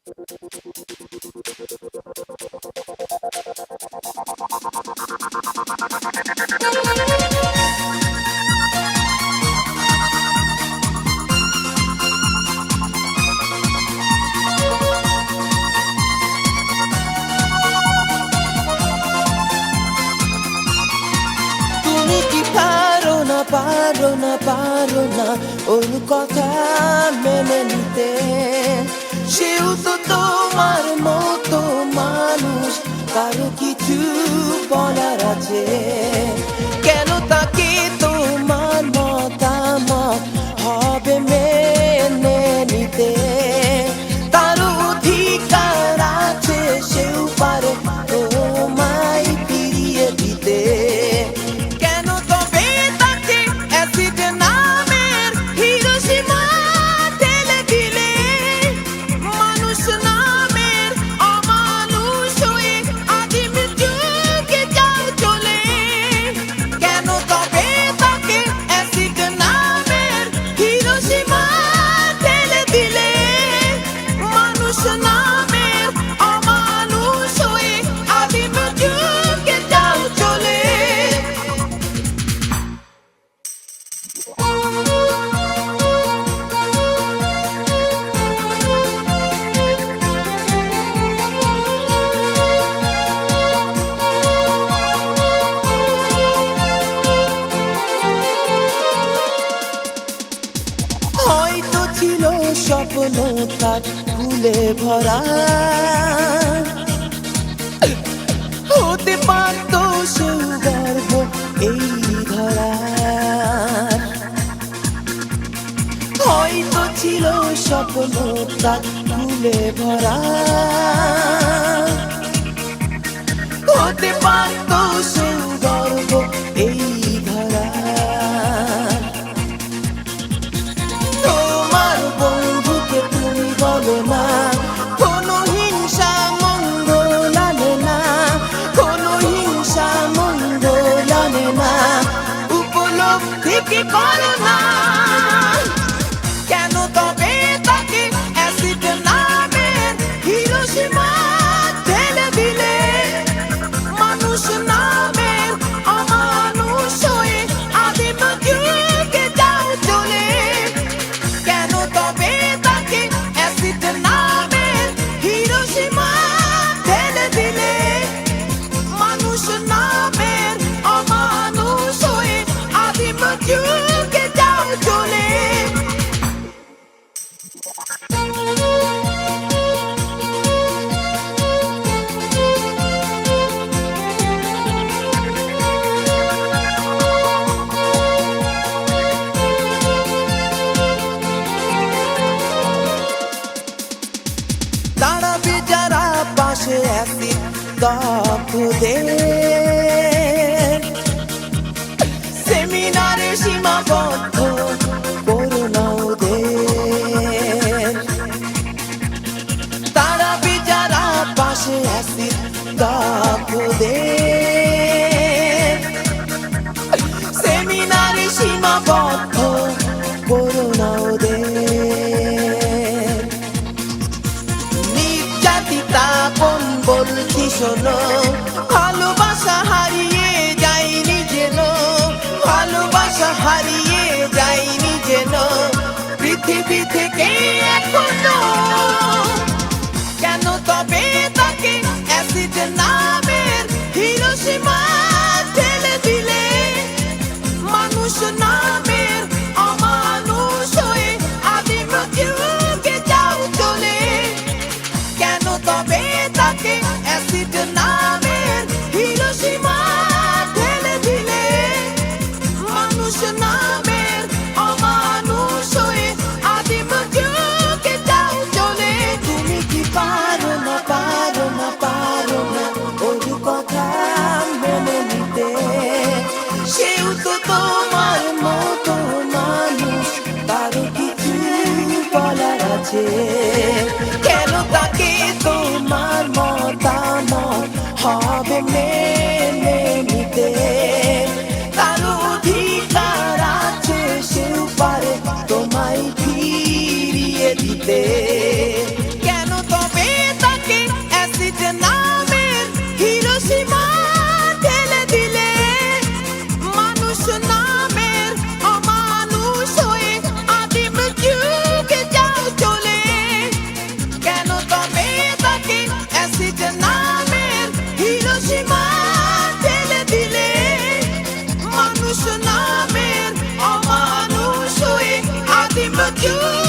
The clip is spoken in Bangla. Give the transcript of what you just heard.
তুমি কি পারো না পারো না পারো না ওর কথা মেনে নিতে Gil Dodô tomar. ফুলে ভরা। হতে পারত সৌগর্ভ এই ধরা। হয়তো ছিল স্বপ্ন তার ফুলে ভরা। হতে পারত সৌগর্ভ এই দক্ষদের সেমিনারে সীমাবদ্ধ করুণা ওদের। তারা বিচারা পাশে আসি দক্ষদের সেমিনারে সীমাবদ্ধ করুণা শোনো ভালোবাসা হারিয়ে যায়নি যেন ভালোবাসা হারিয়ে যায়নি যেন পৃথিবী থেকে you're not দে কেন তবে তাকে অ্যাসিড নামের হিরোশিমা ঠেলে দিলে মানুষ নামের অমানুষ হয়ে আদিম যুগে যাও চলে কেন তবে তাকে অ্যাসিড নামের হিরোশিমা ঠেলে দিলে মানুষ নামের অমানুষ হয়ে আদিম যুগ